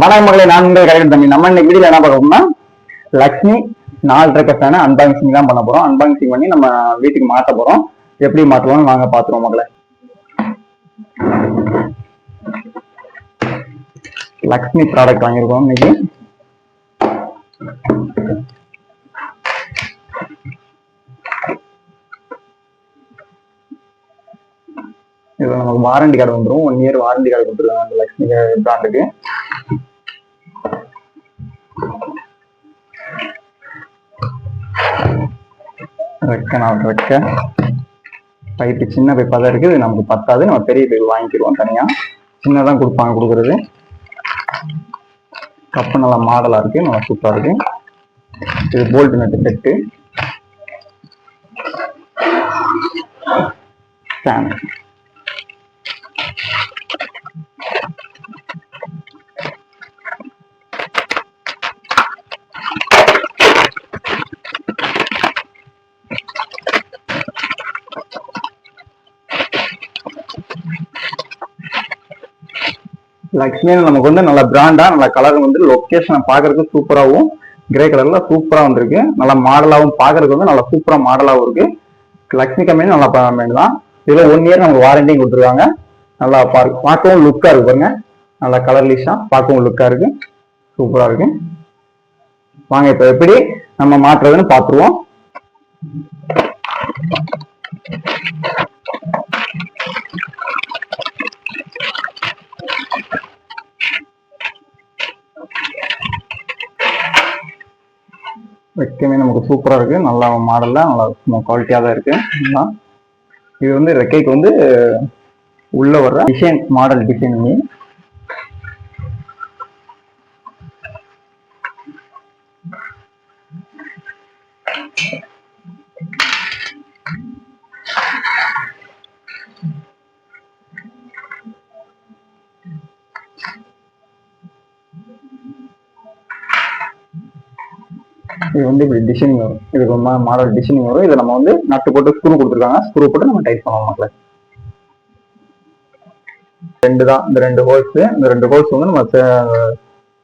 வணக்கம் மகளே நான் உங்கள் கலைஞர் தம்பி. நம்ம இன்னைக்கு வீடியோ என்ன பார்க்கணும்னா லக்ஷ்மி நாலு ட்ரக்கஸான அன்பாக்சிங் தான் பண்ண போறோம். அன்பாக்சிங் பண்ணி நம்ம வீட்டுக்கு மாட்ட போறோம். எப்படி மாற்றுவோம்னு வாங்க பாத்துருவோம் மகளே லக்ஷ்மி ப்ராடக்ட் வாங்கியிருக்கோம் இன்னைக்கு. இது நமக்கு வாரண்டி கார்டு வந்துடும் ஒன் இயர் வாரண்டி கார்டு கொடுத்துருக்காங்க அந்த லக்ஷ்மி பிராண்டுக்கு ரெக்க நான் ரெக்க பைப்பு சின்ன பைப்பாக தான் இருக்குது. இது நமக்கு பத்தாது. நம்ம பெரிய பைப் வாங்கிக்கிடுவோம் தனியாக சின்னதான் கொடுப்பாங்க கொடுக்குறது. கப்பு நல்லா மாடலாக இருக்குது நல்லா சூப்பராக இருக்குது இது போல்ட் நட்டு செட்டு ஃபேன் லக்ஷ்மியில் நமக்கு வந்து நல்ல பிராண்டா நல்ல கலர் வந்து லொக்கேஷனை பார்க்கறதுக்கு சூப்பராகவும் கிரே கலர்ல சூப்பரா வந்திருக்கு. நல்ல மாடலாகவும் பார்க்கறதுக்கு வந்து நல்ல சூப்பரா மாடலாகவும் இருக்கு. லக்ஷ்மி கம்பெனி நல்ல கம்பெனி தான் இதுல ஒன் இயர் நமக்கு வாரண்டியும் கொடுத்துருக்காங்க. நல்லா பார்க்க பார்க்கவும் லுக்கா இருக்கு பாருங்க. நல்லா கலர்லிஷா பார்க்கவும் லுக்கா இருக்கு. சூப்பரா இருக்கு. வாங்க இப்ப எப்படி நம்ம மாற்றுறதுன்னு பார்த்துருவோம் ரெக்கையுமே நமக்கு சூப்பராக இருக்கு நல்லா மாடல்ல நல்லா குவாலிட்டியாக தான் இருக்கு நல்லா. இது வந்து ரெக்கைக்கு வந்து உள்ள வர்ற டிசைன் மாடல் டிசைன் இது வந்து இப்படி டிசைனிங் வரும். இதுக்கு மாடல் டிசைனிங் வரும். இதை நம்ம வந்து நட்டு போட்டு ஸ்க்ரூ கொடுத்துருக்காங்க. ஸ்க்ரூ போட்டு நம்ம டைட் பண்ணலாம் மக்களே. ரெண்டு தான். இந்த ரெண்டு ஹோல்ஸ் இந்த ரெண்டு ஹோல்ஸ் வந்து நம்ம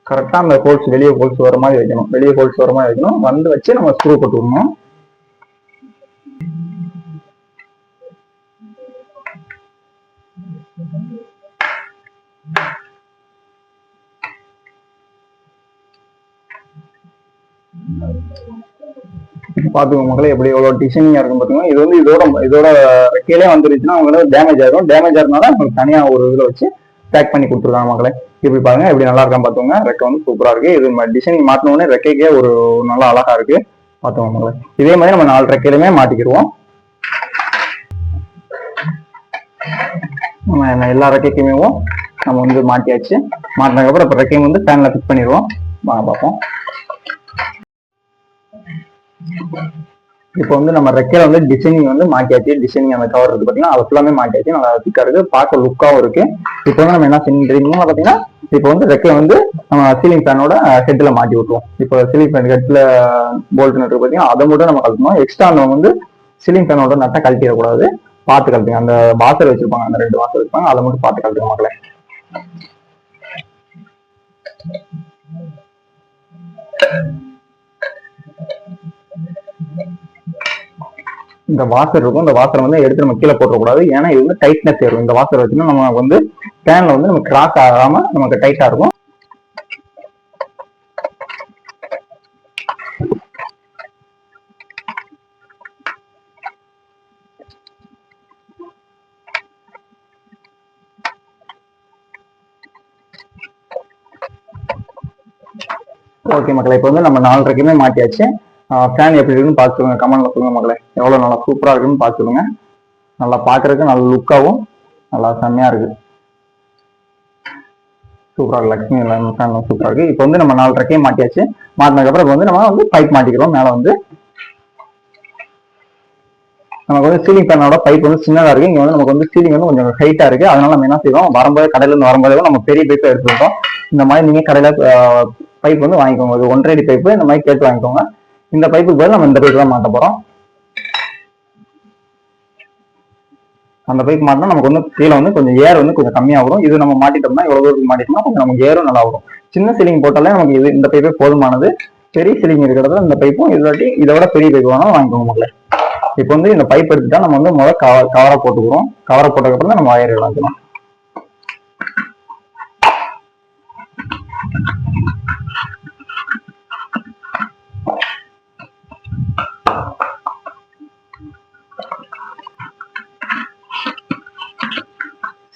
கரெக்டா அந்த ஹோல்ஸ் வெளியே ஹோல்ஸ் வர மாதிரி வைக்கணும். வெளியே ஹோல்ஸ் வர மாதிரி வைக்கணும். வந்து வச்சு நம்ம ஸ்க்ரூ போட்டு விடணும். பாத்துக்கோங்க மக்களே எப்படி எவ்வளவு டிசைனிங்கா இருக்கும் பாத்தீங்கன்னா இது வந்து இதோட இதோட கீழே வந்துருச்சுன்னா அவங்களுக்கு டேமேஜ் ஆயிரும். டேமேஜ் ஆகிறதுனால உங்களுக்கு தனியா ஒரு இதுல வச்சு பேக் பண்ணி கொடுத்துருக்காங்க மக்களே. இப்படி பாருங்க எப்படி நல்லா இருக்கான்னு பார்த்துக்கோங்க ரெக்கை வந்து சூப்பரா இருக்கு. இது டிசைனிங் மாட்டின ரெக்கைக்கே ஒரு நல்லா அழகா இருக்கு. பாத்துக்கோங்க மக்களே. இதே மாதிரி நம்ம நாலு ரெக்கையிலுமே மாட்டிக்கிடுவோம் நம்ம என்ன எல்லா ரெக்கைக்குமே நம்ம வந்து மாட்டியாச்சு மாட்டினதுக்கப்புறம் இப்போ ரெக்கையும் வந்து பேனில் ஃபிட் பண்ணிடுவோம். வாங்க பார்ப்போம். இப்போ வந்து நம்ம ரெக்கையில வந்து டிசைனிங் வந்து மாட்டியாச்சு. டிசைனிங் அந்த கவர் இருக்கு பாத்தீங்கன்னா அது ஃபுல்லாமே மாட்டியாச்சு. நல்லா திக்கா இருக்கு. பார்க்க லுக்காவும் இருக்கு. இப்போ வந்து நம்ம என்ன செஞ்சுருக்கோம் பாத்தீங்கன்னா இப்போ வந்து ரெக்கையை வந்து நம்ம சீலிங் ஃபேனோட ஹெட்டில் மாட்டி விட்டுருவோம். இப்போ சீலிங் ஃபேன் ஹெட்டில் போல்ட் நட்டு பார்த்தீங்கன்னா அதை மட்டும் நம்ம கழட்டணும். எக்ஸ்ட்ரா நம்ம வந்து சீலிங் ஃபேனோட நட்டை கழட்டிடக்கூடாது. பார்த்து கழட்டுங்க. அந்த வாசல் வச்சிருப்பாங்க. அந்த ரெண்டு வாசல் வச்சிருப்பாங்க. அதை மட்டும் பார்த்து கழட்டுங்க மக்களே. இந்த வாசர் இருக்கும். இந்த வாசரை வந்து எடுத்து நம்ம கீழே போட்டுறக்கூடாது. ஏன்னா இது வந்து டைட்னஸ் ஏறும் இந்த வாசர் வச்சுன்னா நம்ம வந்து ஃபேன்ல வந்து நம்ம கிராக் ஆகாம நமக்கு டைட்டா இருக்கும். ஓகே மக்களை இப்போ வந்து நம்ம நாலரைக்குமே மாட்டியாச்சு. ஃபேன் எப்படி இருக்குன்னு பார்த்து சொல்லுங்க. கமெண்ட்ல சொல்லுங்க மகளே. எவ்வளோ நல்லா சூப்பராக இருக்குன்னு பார்த்து சொல்லுங்க. நல்லா பார்க்கறதுக்கு நல்ல லுக்காகவும் நல்லா செம்மையா இருக்கு. சூப்பராக இருக்கு. லக்ஷ்மி ஃபேன் சூப்பராக இருக்கு. இப்போ வந்து நம்ம நாலு ரெக்கையும் மாட்டியாச்சு. மாட்டினதுக்கப்புறம் இப்போ வந்து நம்ம வந்து பைப் மாட்டிக்கிறோம். மேலே வந்து நமக்கு வந்து சீலிங் ஃபேனோட பைப் வந்து சின்னதாக இருக்கு. இங்கே வந்து நமக்கு வந்து சீலிங் வந்து கொஞ்சம் ஹைட்டாக இருக்கு. அதனால நம்ம என்ன செய்வோம்? வரும்போது கடையிலேருந்து வரும்போது நம்ம பெரிய பைப்பை எடுத்துக்கிட்டோம். இந்த மாதிரி நீங்கள் கடையில் பைப் வந்து வாங்கிக்கோங்க. ஒன்றரை அடி பைப்பு இந்த மாதிரி கேட்டு வாங்கிக்கோங்க. இந்த பைப்புக்கு பதில் நம்ம இந்த பைப்பு தான் மாட்ட போறோம். அந்த பைப் மாட்டினா நமக்கு வந்து கீழே வந்து கொஞ்சம் ஏர் வந்து கொஞ்சம் கம்மியா வரும் இது நம்ம மாட்டிட்டோம்னா எவ்வளவு தூரத்துக்கு மாட்டிட்டோம்னா கொஞ்சம் நமக்கு ஏரும் நல்லா வரும் சின்ன சீலிங் போட்டாலே நமக்கு இது இந்த பைப்பே போதுமானது. பெரிய சீலிங் இருக்கிறதுல இந்த பைப்பும் இதாட்டி இதை விட பெரிய பைப் வேணாலும் வாங்கிக்கோங்க மக்களே இப்போ வந்து இந்த பைப் எடுத்துட்டா நம்ம வந்து முதல்ல கவர் கவரை போட்டுக்கிறோம். கவரை போட்டதுக்கப்புறம் தான் நம்ம வயர் இழந்துக்கலாம்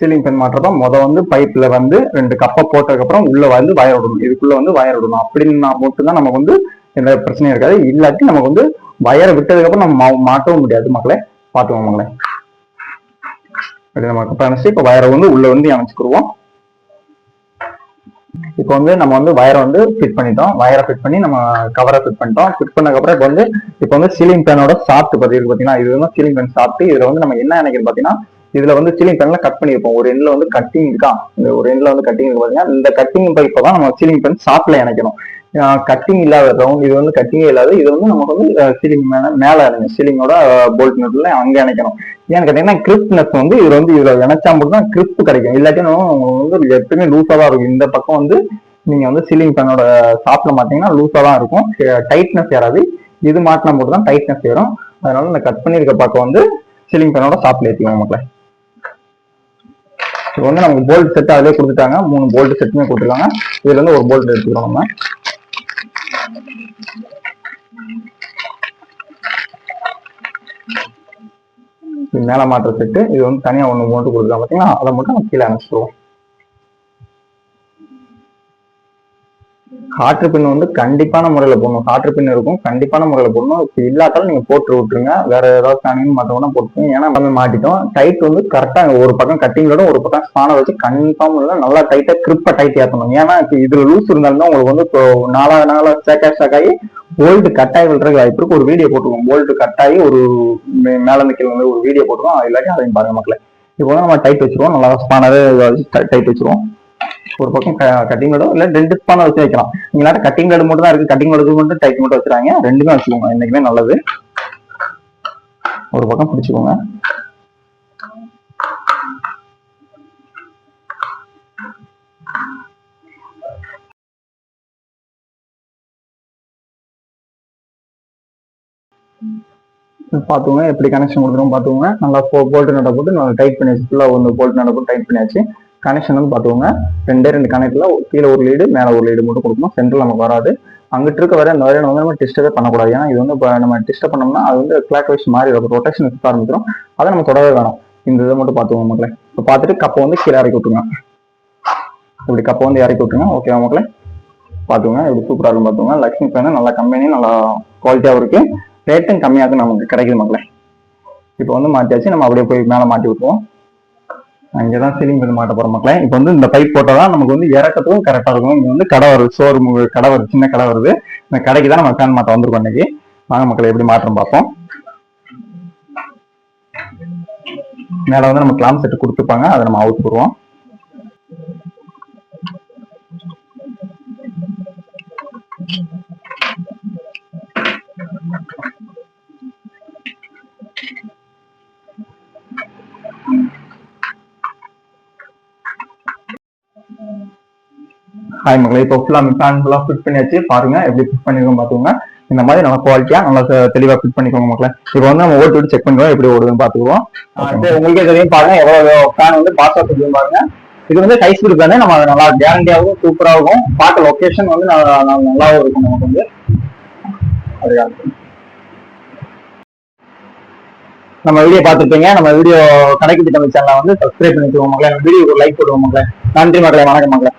சீலிங் ஃபேன் மாட்டுறப்ப மொதல் வந்து பைப்ல வந்து ரெண்டு கப்பை போட்டதுக்கப்புறம் உள்ள வந்து வயர் விடணும். இதுக்குள்ள வந்து வயர் விடணும். அப்படின்னா மட்டும்தான் நமக்கு வந்து எந்த பிரச்சனையும் இருக்காது. இல்லாட்டி நமக்கு வந்து வயரை விட்டதுக்கப்புறம் நம்ம மாட்டவும் முடியாது மக்களே. பார்த்துக்கோங்க மக்களே. அப்படி நம்ம கப்பை இப்போ வயரை வந்து உள்ள வந்து அமைச்சுக்குருவோம் இப்போ வந்து நம்ம வந்து வயரை வந்து ஃபிட் பண்ணிட்டோம். வயரை ஃபிட் பண்ணி நம்ம கவரை ஃபிட் பண்ணிட்டோம். ஃபிட் பண்ணக்கப்புறம் இப்போ வந்து இப்போ வந்து சீலிங் ஃபேனோட சாப்பிட்டு பதிவு பார்த்தீங்கன்னா இது வந்து சீலிங் ஃபேன் சாப்பிட்டு இதுல வந்து நம்ம என்ன நினைக்கிறது பார்த்தீங்கன்னா இதுல வந்து சீலிங் ஃபேன்ல கட் பண்ணியிருப்போம். ஒரு எண்ட்ல வந்து கட்டிங் இருக்கா? இந்த ஒரு எண்ட்ல வந்து கட்டிங் இருக்கு பாத்தீங்கன்னா இந்த கட்டிங் பைப்பை தான் நம்ம சீலிங் ஃபேன் சாப்பிட்ல இணைக்கணும். கட்டிங் இல்லாத ரவுண்ட் இது வந்து கட்டிங்கே இல்லாத இது வந்து நமக்கு வந்து சீலிங் மேல மேல இணைக்கணும் சீலிங்கோட போல்ட் நெட்ல அங்க இணைக்கணும். ஏன்னு கேட்டீங்கன்னா கிரிப்னஸ் வந்து இது வந்து இதுல இணைச்சா மட்டும் தான் கிரிப் கிடைக்கும். இல்லாட்டி உங்களுக்கு வந்து எப்பவுமே லூஸா தான் இருக்கும். இந்த பக்கம் வந்து நீங்க வந்து சீலிங் ஃபேனோட சாப்பிட மாட்டீங்கன்னா லூஸா தான் இருக்கும். டைட்னஸ் ஏறாது. இது மாட்டினா மட்டும் தான் டைட்னஸ் ஏறும். அதனால இந்த கட் பண்ணியிருக்க பக்கம் வந்து சீலிங் ஃபேனோட சாப்பிட ஏற்றிக்கோங்க மக்களை. இது வந்து நமக்கு போல்ட் செட் அதிலே கொடுத்துட்டாங்க. மூணு போல்ட் செட்டுமே கொடுத்துருக்காங்க. இதுல இருந்து ஒரு போல்ட் எடுத்துக்கிறோம் நம்ம. மேல மாற்ற செட்டு இது வந்து தனியா ஒன்று போட்டு கொடுத்துருக்காங்க பாத்தீங்களா? அதை மட்டும் நம்ம கீழே அனுப்பிச்சிடுவோம். காற்று பின் வந்து கண்டிப்பான முறையில போடணும். காற்று பின் இருக்கும் கண்டிப்பான முறையில போடணும். இப்போ இல்லாட்டாலும் நீங்க போட்டு விட்டுருங்க. வேற ஏதாவது ஸ்பானிங் மற்றவங்க போட்டுருங்க ஏன்னா நம்ம மாட்டிட்டோம். டைட் வந்து கரெக்டாக ஒரு பக்கம் கட்டிங்களோட ஒரு பக்கம் ஸ்பானர் வச்சு கன்ஃபார்ம் இல்லை நல்லா டைட்டா கிரிப்பா டைட் ஏற்றணும் ஏன்னா இதில் இதுல லூஸ் இருந்தாலும் தான் உங்களுக்கு வந்து இப்போ நாலா நாளா சேக்கா சேக்காயி போல்ட் ஆகி விழுறதுக்கு வாய்ப்பு இருக்கு. ஒரு வீடியோ போட்டுருவோம். போல்ட் கட்டாயி ஒரு மேலந்து கீழே வந்து ஒரு வீடியோ போட்டுருவோம். அது இல்லாட்டி அதையும் பாருங்க மக்களே. இப்போ வந்து நம்ம டைட் வச்சிருவோம். நல்லா ஸ்பானர் டைட் வச்சிருவோம். ஒரு பக்கம் கட்டிங் லோடும் இல்ல ரெண்டு ஸ்பானை வச்சு வைக்கலாம். நீங்களாட்ட கட்டிங் லோடு மட்டும் தான் இருக்கு. கட்டிங் லோடு மட்டும் டைட் மட்டும் வச்சிருக்காங்க ரெண்டுமே வச்சுக்கோங்க. என்னைக்குமே நல்லது. ஒரு பக்கம் பிடிச்சுக்கோங்க. பார்த்துக்கோங்க எப்படி கனெக்ஷன் கொடுத்துருவோம் பார்த்துக்கோங்க நல்லா போல்ட் நட போட்டு நல்லா டைட் பண்ணியாச்சு. ஃபுல்லாக வந்து போல்ட் நட போட்டு டைட் பண்ணியாச்சு. கனெக்ஷன் வந்து பார்த்துக்கோங்க. ரெண்டே ரெண்டு கனெக்டில் கீழே ஒரு லீடு மேலே ஒரு லீடு மட்டும் கொடுக்கணும். சென்ட்ரல் நமக்கு வராது. அங்கிட்டு இருக்க வர அந்த வரையில வந்து நம்ம டிஸ்டர்பே பண்ணக்கூடாது. ஏன்னா இது வந்து இப்போ நம்ம டிஸ்டர்ப் பண்ணோம்னா அது வந்து கிளாக் வைஸ் மாறி இருக்கும் ரொட்டேஷன் சுத்த ஆரம்பிச்சிடும் அதை நம்ம தொடவே வேணும். இந்த இதை மட்டும் பார்த்துக்கோங்க மக்களே. இப்போ பார்த்துட்டு கப்பை வந்து கீழே இறக்கி விட்டுருங்க. இப்படி கப்பை வந்து இறக்கி விட்டுருங்க. ஓகேவா மக்களே? பார்த்துக்கோங்க. இப்படி சூப்பராக இருக்கும் பார்த்துக்கோங்க. லக்ஷ்மி ஃபேனு நல்லா கம்பெனி நல்லா குவாலிட்டியாகவும் இருக்குது ரேட்டும் கம்மியாக நமக்கு கிடைக்குது மக்களே. இப்போ வந்து மாற்றியாச்சு நம்ம அப்படியே போய் மேலே மாட்டி விட்டுருவோம். அங்கே தான் சீலிங் பண்ணி மாட்ட போகிற மக்களே. இப்போ வந்து இந்த பைப் போட்டால் தான் நமக்கு வந்து இறக்கத்துக்கும் கரெக்டாக இருக்கும். இங்கே வந்து கடை வருது. ஷோரூம் கடை வருது. சின்ன கடை வருது. இந்த கடைக்கு தான் நம்ம ஃபேன் மாட்ட வந்திருக்கோம் இன்னைக்கு. வாங்க மக்களை எப்படி மாற்றம் பார்ப்போம்? மேலே வந்து நம்ம கிளாம் செட்டு கொடுத்துருப்பாங்க. அதை நம்ம அவுட் போடுவோம். ஹாய் மகளே இப்போ ஃபுல்லாக ஃபேன் ஃபுல்லாக ஃபிட் பண்ணியாச்சு. பாருங்க எப்படி ஃபிட் பண்ணிருக்கோம் பார்த்துக்கோங்க இந்த மாதிரி நல்லா குவாலிட்டியா நல்லா தெ- தெளிவா ஃபிட் பண்ணிக்கோங்க மக்களே. இப்போ வந்து நம்ம ஓட்டு விட்டு செக் பண்ணுவோம் எப்படி ஓடுதுன்னு பார்த்துக்குவோம் சரி உங்களுக்கே தெரியும் பாருங்க எவ்வளவு ஃபேன் வந்து பாஸ் ஆஃப் பாருங்க. இது வந்து ஹை ஸ்பீடு நம்ம நல்லா கேரண்டியாகவும் சூப்பராகவும் பார்க்க லொகேஷன் வந்து நல்லா நல்லா- நல்லாவும் இருக்கும் நமக்கு வந்து. நம்ம வீடியோ பார்த்துருப்பீங்க நம்ம வீடியோ கணக்கு திட்டம் சேனலை வந்து சப்ஸ்கிரைப் பண்ணிக்கோங்க மக்களே. நம்ம வீடியோ லைக் போடுவோம் மக்களே. நன்றி மக்களே வணக்கம் மக்களே.